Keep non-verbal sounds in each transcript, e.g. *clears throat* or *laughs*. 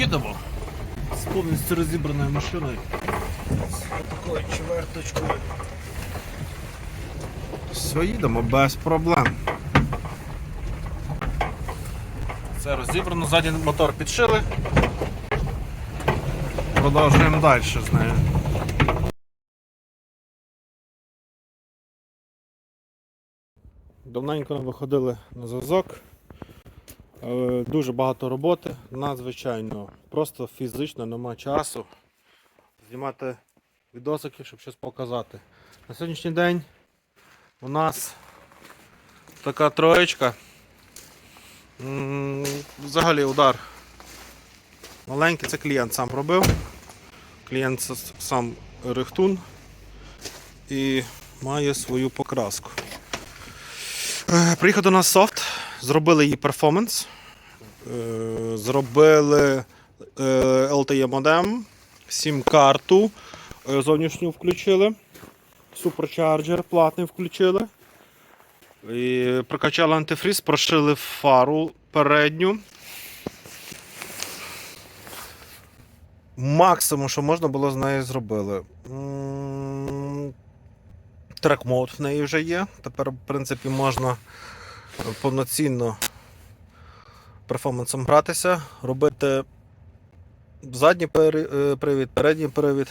їдемо з повністю розібраною машиною. З такою чверточкою. Все, їдемо без проблем. Це розібрано, ззаді мотор підшили. Продовжуємо далі з нею. Давненько не виходили на зв'язок. Е, Дуже багато роботи, надзвичайно. Просто фізично нема часу знімати відосики, щоб щось показати. На сьогоднішній день у нас така троєчка. Взагалі удар маленький, це клієнт сам робив. Клієнт сам рихтун і має свою покраску. Е, Приїхав до нас софт, зробили її перформанс, е, зробили е, LTE модем, сім-карту е, зовнішню включили, суперчарджер платний включили. І прокачали антифріз, прошили фару передню. Максимум, що можна було з нею зробили. М, Трек мод в неї вже є. Тепер, в принципі, можна повноцінно перформансом гратися, робити задній е, привід, передній привід.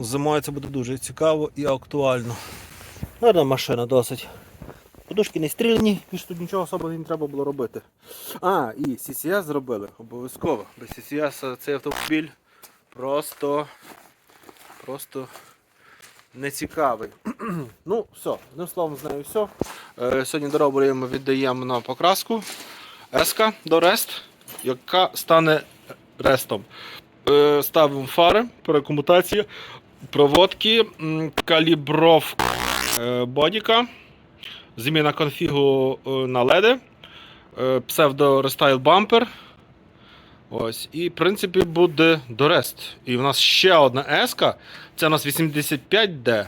Зимою це буде дуже цікаво і актуально. Гарна машина досить. Подушки не стріляні, більш тут нічого особливого не треба було робити. А, і CCS зробили обов'язково. Без CCS цей автомобіль просто, просто нецікавий. *clears throat* ну, все, одним словом, з нею все. Е, сьогодні дорогу ми віддаємо на покраску Еска до Рест, яка стане рестом. Е, ставимо фари, перекомутація, проводки, м, калібров е, бодіка, зміна конфігу на LED, е, псевдо рестайл бампер. Ось, і в принципі буде Дорест. І в нас ще одна еска. Це у нас 85D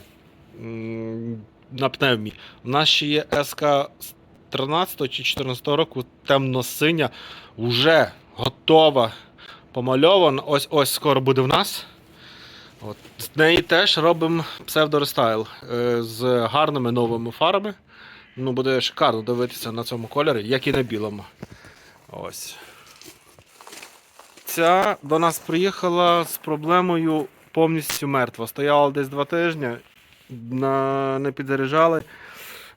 на пневмі. У нас ще є з 13 чи 14 року, темно-синя, вже готова, помальована. Ось ось скоро буде в нас. От. З неї теж робимо псевдорестайл е, з гарними новими фарами. Ну, буде шикарно дивитися на цьому кольорі, як і на білому. Ось. Ця до нас приїхала з проблемою повністю мертва. Стояла десь два тижні, на... не підзаряджали.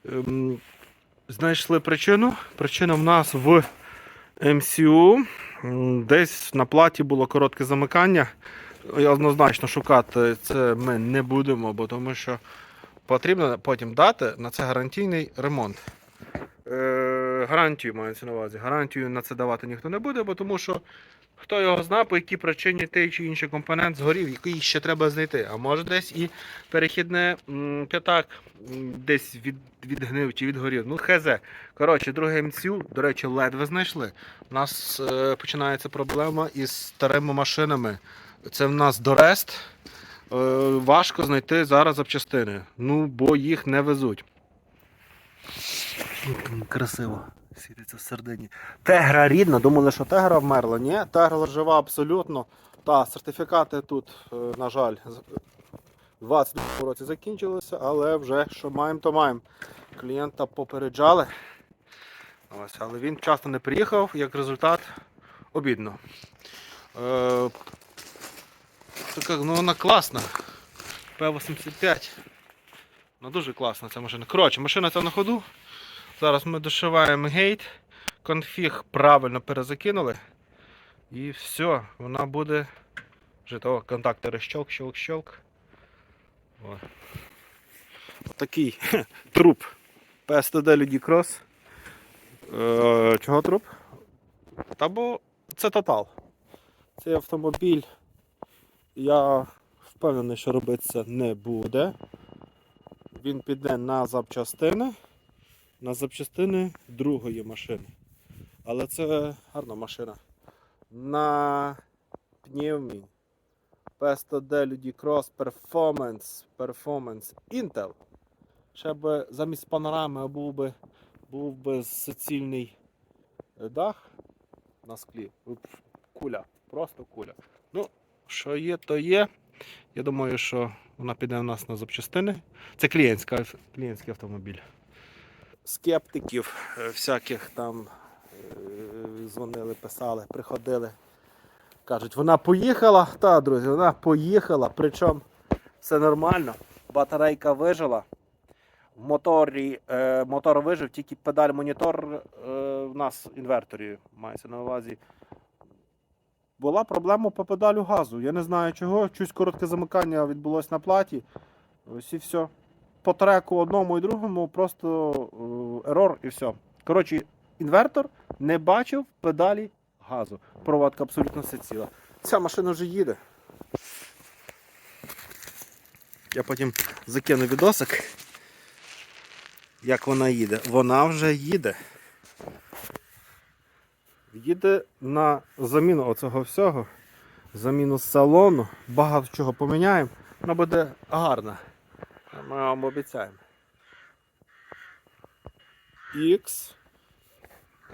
Ем, Знайшли причину. Причина в нас в МСУ. Десь на платі було коротке замикання. Однозначно шукати це ми не будемо, бо тому що потрібно потім дати на це гарантійний ремонт. Е, гарантію мається на увазі. Гарантію на це давати ніхто не буде, бо тому що хто його знає, по якій причині той чи інший компонент згорів, який ще треба знайти. А може десь і перехідне п'ятак десь від, відгнив чи відгорів. Ну, хз. Коротше, друге МЦУ, до речі, ледве знайшли. У нас е, починається проблема із старими машинами. Це в нас Дорест. Е, важко знайти зараз запчастини. Ну, бо їх не везуть. Красиво. Світиться в середині. Тегра рідна, думали, що тегра вмерла. Ні, тегра жива абсолютно. Та, сертифікати тут, е, на жаль, з- в 22 році закінчилися, але вже що маємо, то маємо. Клієнта попереджали. Ось, але він часто не приїхав, як результат обідно. Е, така, ну вона класна. П-85. Ну дуже класна ця машина. Коротше, машина ця на ходу. Зараз ми дошиваємо гейт, конфіг правильно перезакинули. І все, вона буде. Вже того контактори щелк, щелк, щелк. О. Такий *laughs* труп. PSTD Ludy Cross. Е, чого труп? Та бо це тотал. Цей автомобіль я впевнений, що робитися не буде. Він піде на запчастини на запчастини другої машини. Але це гарна машина. На пневмі P100D Ludy Cross Performance Performance Intel. Ще б замість панорами був би, був би суцільний дах на склі. Куля. Просто куля. Ну, що є, то є. Я думаю, що вона піде у нас на запчастини. Це клієнтський автомобіль. Скептиків е, всяких там е, дзвонили, писали, приходили. Кажуть, вона поїхала. Та, друзі, вона поїхала. Причому все нормально. Батарейка вижила. В моторі, е, мотор вижив, тільки педаль монітор е, в нас інверторі мається на увазі. Була проблема по педалю газу. Я не знаю чого. Чусь коротке замикання відбулось на платі. Ось і все. По треку одному і другому просто е, ерор і все. Коротше, інвертор не бачив педалі газу. Проводка абсолютно все ціла. Ця машина вже їде. Я потім закину відосик, як вона їде. Вона вже їде. Їде на заміну оцього всього, заміну салону, багато чого поміняємо. Вона буде гарна. Ми вам обіцяємо. X.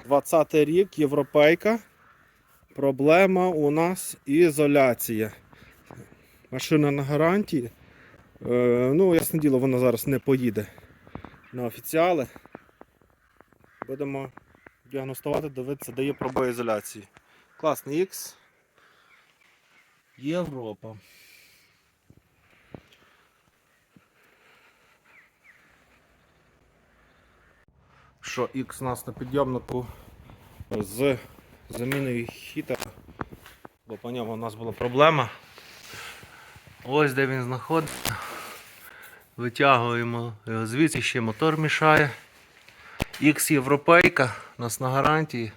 20 рік, європейка. Проблема у нас ізоляція. Машина на гарантії. Е, ну, ясне діло, вона зараз не поїде на офіціали. Будемо діагностувати, дивитися, де є проби ізоляції. Класний X. Європа. Що X у нас на підйомнику з заміною хіта, бо по ньому у нас була проблема. Ось де він знаходиться. Витягуємо його звідси, ще мотор мішає. X європейка у нас на гарантії.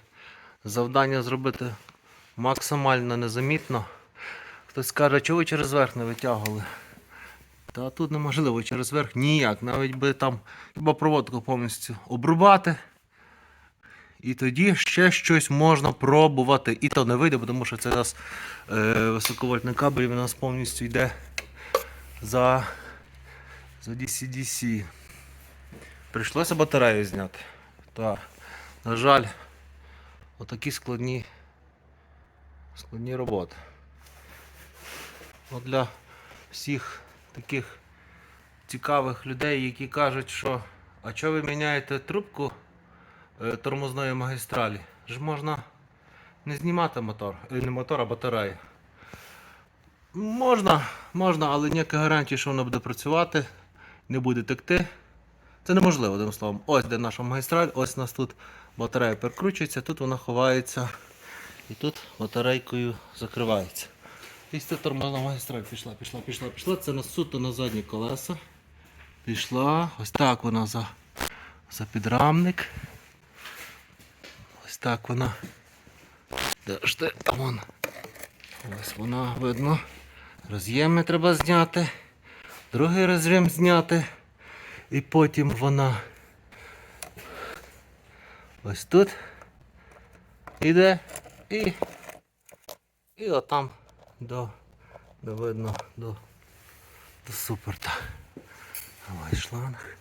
Завдання зробити максимально незамітно. Хтось скаже, чого ви через верх не витягували? Та тут неможливо через верх ніяк. Навіть би там хіба проводку повністю обрубати. І тоді ще щось можна пробувати. І то не вийде, тому що це у нас е, високовольтний кабель, він у нас повністю йде за, за DC-DC. Прийшлося батарею зняти. Так. На жаль, отакі складні, складні роботи. От для всіх таких цікавих людей, які кажуть, що а чого ви міняєте трубку е, тормозної магістралі? Ж можна не знімати мотор, е, не мотор, а батарею. Можна, можна, але ніяка гарантії, що воно буде працювати, не буде текти. Це неможливо, одним словом. Ось де наша магістраль, ось у нас тут батарея перекручується, тут вона ховається і тут батарейкою закривається. І це тормозна магістраль пішла, пішла, пішла, пішла. Це на суто на задні колеса. Пішла. Ось так вона за, за підрамник. Ось так вона. Де ж де? Там вона. Ось вона видно. Роз'єми треба зняти. Другий роз'єм зняти. І потім вона ось тут іде і, і отам до, до видно до, до суперта. Ось шланг.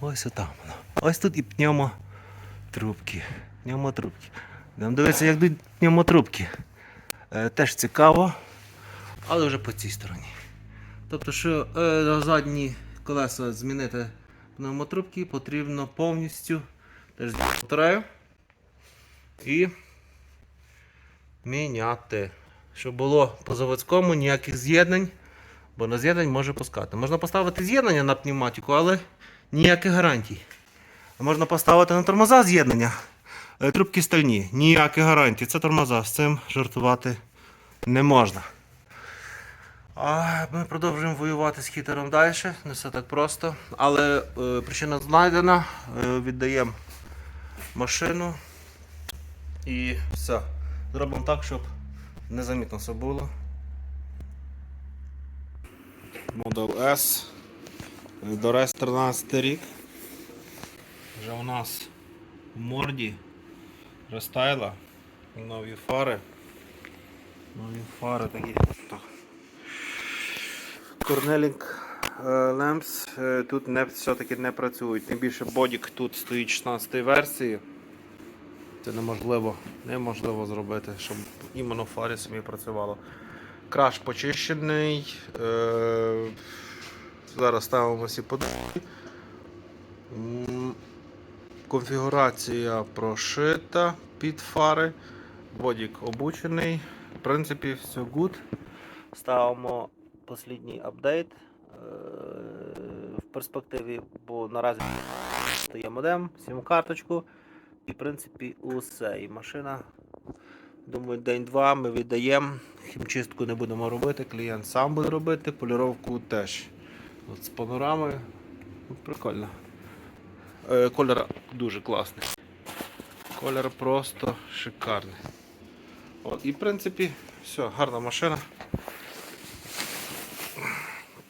Ось отам воно. Ось тут і пневмотрубки. Пневмотрубки. Будемо дивитися, як йдуть пневмотрубки. Е, теж цікаво, але вже по цій стороні. Тобто, що е, задні колеса змінити пневмотрубки, потрібно повністю теж батарею і міняти. Щоб було по заводському ніяких з'єднань, бо на з'єднань може пускати. Можна поставити з'єднання на пневматику, але ніяких гарантій. Можна поставити на тормоза з'єднання. е, Трубки стальні, ніяких гарантій. Це тормоза, з цим жартувати не можна. А ми продовжуємо воювати з хітером далі, не все так просто. Але е, причина знайдена, е, віддаємо машину і все. Зробимо так, щоб незамітно все було. Model S. Дорес 13 рік. Вже у нас в морді рестайла. Нові фари. Нові фари такі. Так. Corneling е, е, тут все-таки не працюють. Тим більше бодік тут стоїть 16 версії. Це неможливо, неможливо зробити, щоб іменно в фарі самі працювало. Краш почищений. Е- зараз ставимо всі подушки. Конфігурація прошита під фари. Бодік обучений. В принципі, все good. Ставимо останній апдейт е, в перспективі, бо наразі є модем, сім-карточку. І в принципі усе. І машина, думаю, день-два ми віддаємо. Хімчистку не будемо робити, клієнт сам буде робити, поліровку теж. От з панорамою. Ну, Прикольно. Е, Колір дуже класний. Колір просто шикарний. От, і в принципі, все, гарна машина.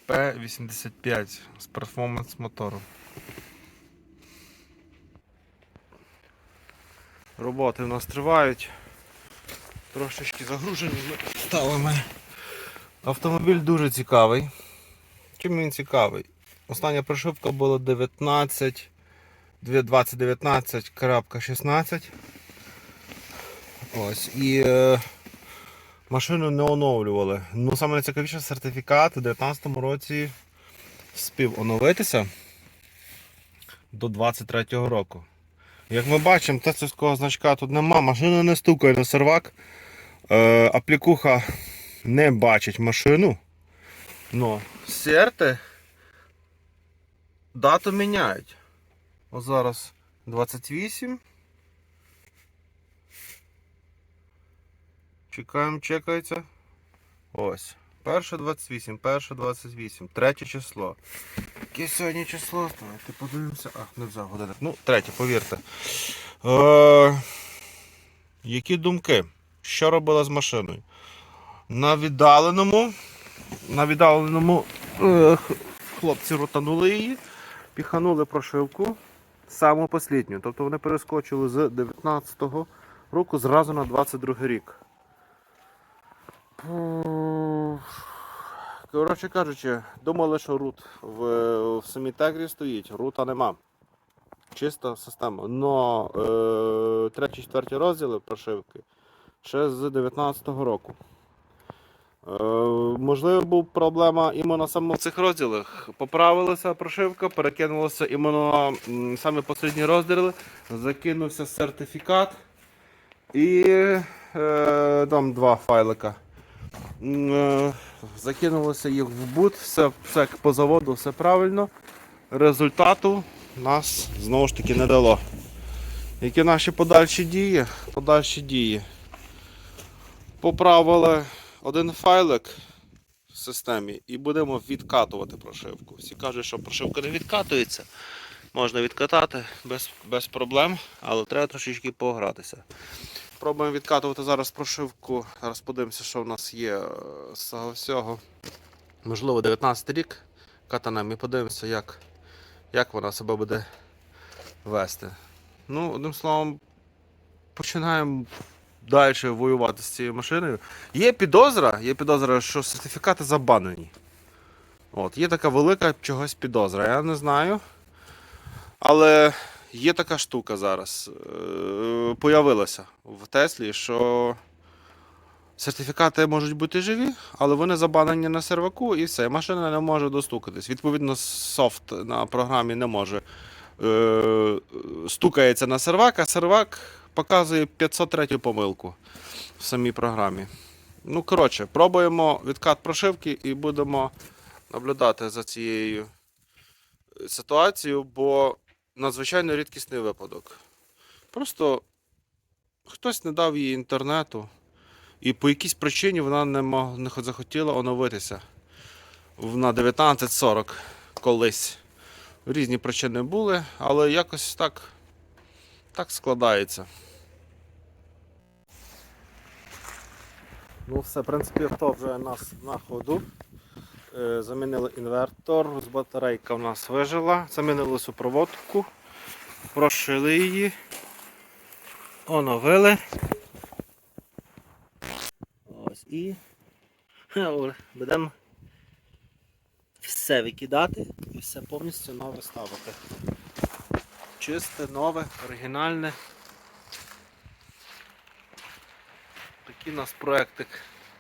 P85 з перформанс мотором. Роботи в нас тривають. Трошечки загружені ми. Автомобіль дуже цікавий. Чим він цікавий? Остання прошивка була 19 2019.16. Ось. І е, машину не оновлювали. Ну, саме найцікавіше сертифікат у 2019 році спів оновитися до 23-го року. Як ми бачимо, тестовського значка тут нема, машина не стукає на сервак. Е, аплікуха не бачить машину. Но серти дату міняють. Ось зараз 28. Чекаємо, чекається. Ось. Перше 28, перше 28, третє число. Яке сьогодні число? Давайте подивимося. А, не взяв годинник. Ну, третє, повірте. Е, які думки? Що робила з машиною? На віддаленому. На віддаленому е, хлопці ротанули її, піханули прошивку саму послідню. Тобто вони перескочили з 19-го року зразу на 22 рік. Коротше кажучи, думали, що рут в, в самій тегрі стоїть, рута нема. Чиста система. Но е, 3-4 розділи прошивки ще з 19-го року. Е, можливо, був проблема іменно саме в цих розділах. Поправилася прошивка, перекинулося іменно саме останні розділи, закинувся сертифікат і е, там два файлика. Е, Закинулося їх в бут, все, все по заводу, все правильно. Результату нас знову ж таки не дало. Які наші подальші дії? Подальші дії. Поправили один файлик в системі і будемо відкатувати прошивку. Всі кажуть, що прошивка не відкатується. Можна відкатати без, без проблем, але треба трошечки погратися. Пробуємо відкатувати зараз прошивку. Зараз подивимося, що в нас є е, з цього всього. Можливо, 19 рік катанем і подивимося, як, як вона себе буде вести. Ну, одним словом, починаємо далі воювати з цією машиною. Є підозра, є підозра, що сертифікати забанені. От, є така велика чогось підозра, я не знаю. Але є така штука зараз. е, Появилася в Теслі, що сертифікати можуть бути живі, але вони забанені на серваку і все. Машина не може достукатись. Відповідно, софт на програмі не може. Е, стукається на сервак, а сервак показує 503 помилку в самій програмі. Ну, коротше, пробуємо відкат прошивки і будемо наблюдати за цією е, ситуацією, бо надзвичайно рідкісний випадок. Просто хтось не дав їй інтернету, і по якійсь причині вона не, мог, не захотіла оновитися на 1940 колись. Різні причини були, але якось так, так складається. Ну все, в принципі, авто вже нас на ходу. Е, Замінили інвертор, з батарейка в нас вижила, замінили супроводку, прошили її, оновили. Ось і *laughs* будемо все викидати і все повністю нове ставити. Чисте, нове, оригінальне. Такий у нас проектик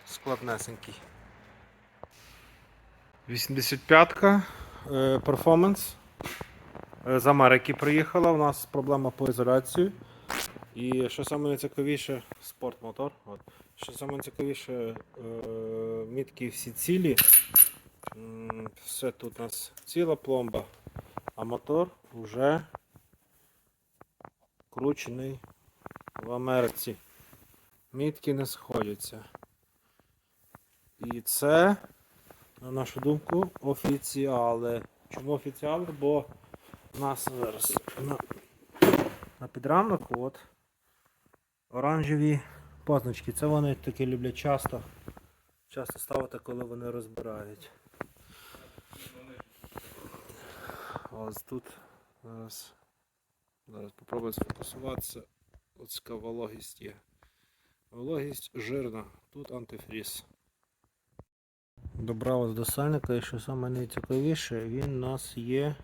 складнесенький. 85-ка е, Performance. Е, З Америки приїхала, у нас проблема по ізоляції. І що саме найцікавіше, спортмотор. От. Що саме найцікавіше, е, мітки всі цілі. Все тут у нас ціла пломба, а мотор вже кручений в Америці. Мітки не сходяться. І це, на нашу думку, офіціали. Чому офіціали? Бо у нас зараз на, на підрамнику от оранжеві позначки. Це вони такі люблять часто. Часто ставити, коли вони розбирають. Ось тут зараз. Зараз попробую сфокусуватися. Ось така вологість є. Вологість жирна, тут антифріз. Добралась до сальника і що саме найцікавіше, він у нас є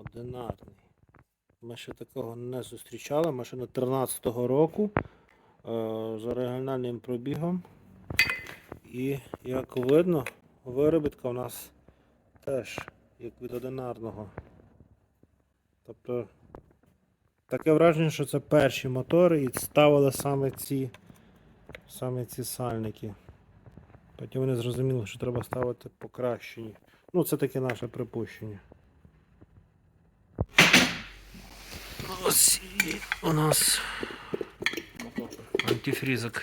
одинарний. Ми ще такого не зустрічали. Машина 13-го року е, з оригінальним пробігом. І як видно, виробітка у нас теж як від одинарного. Тобто таке враження, що це перші мотори і ставили саме ці, саме ці сальники. Потім вони зрозуміли, що треба ставити покращені. Ну, це таке наше припущення. Ось і у нас антифрізок.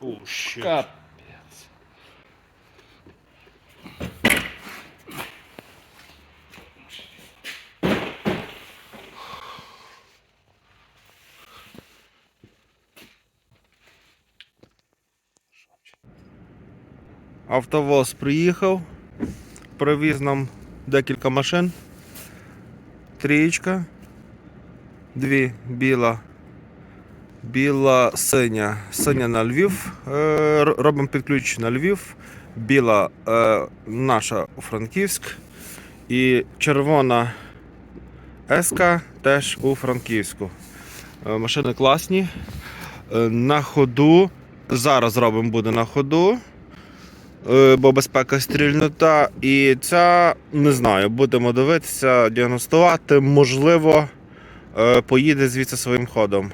О, ще. Капець. Автовоз приїхав, привіз нам декілька машин. Трієчка, дві біла, біла синя, синя на Львів. е, Робимо підключення на Львів. Біла е, наша у Франківськ. І червона Еска теж у Франківську. Е, Машини класні. На ходу. Зараз робимо буде на ходу. Е, бо безпека стрільнута. І ця, не знаю, будемо дивитися, діагностувати, можливо, е, поїде звідси своїм ходом.